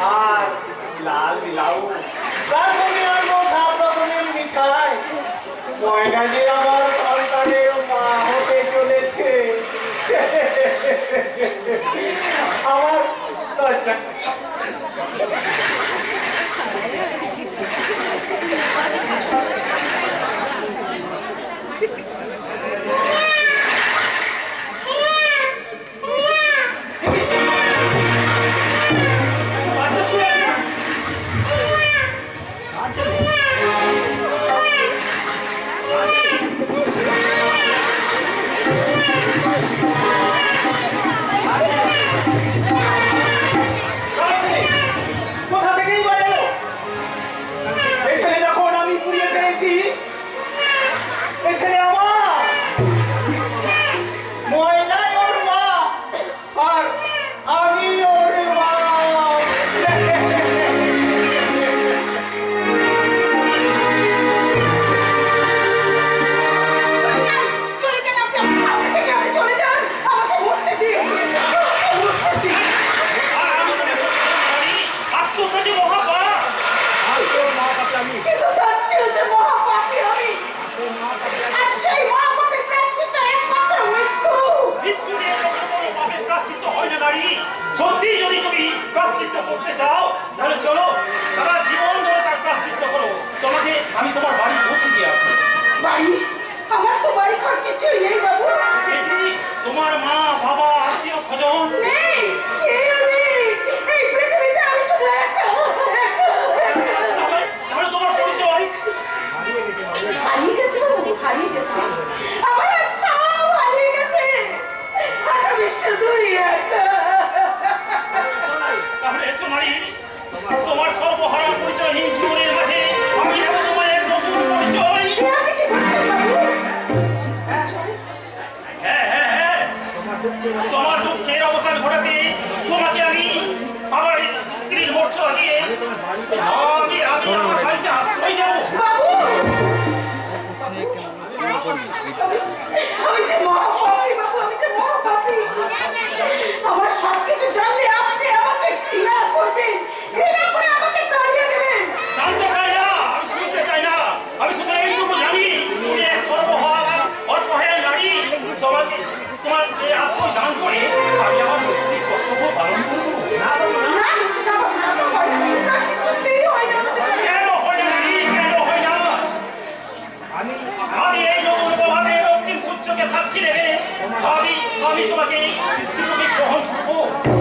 আর লাল লাউ তার সঙ্গে আনব সাত রকমের মিঠাই ময়না যে আমার সন্তানের মা হতে চলেছে আমার লজ্জা নাকি যদি তুমি প্রাশ্চিত্য করতে চাও, তাহলে চলো সারা জীবন ধরে তার প্রাশ্চিত্য করো। তোমাকে আমি তোমার বাড়ি পৌঁছে দিয়ে আসি। বাড়ি? আমার তো বাড়ি ঘর কিছুই নেই বাবা। তোমার দুঃখের অবসান ঘটাতে তোমাকে আমি আমার স্ত্রীর মর্চা দিয়ে আমি আমি আমার বাড়িতে আশ্রয় দেব। আমি যে মহাপাপী আমি যে মহাপাপী। আমার আমি আমি তোমাকে এই স্ত্রীরূপে গ্রহণ করব।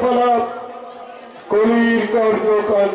যাত্রাপালা কলির কর্ণকাণ্ড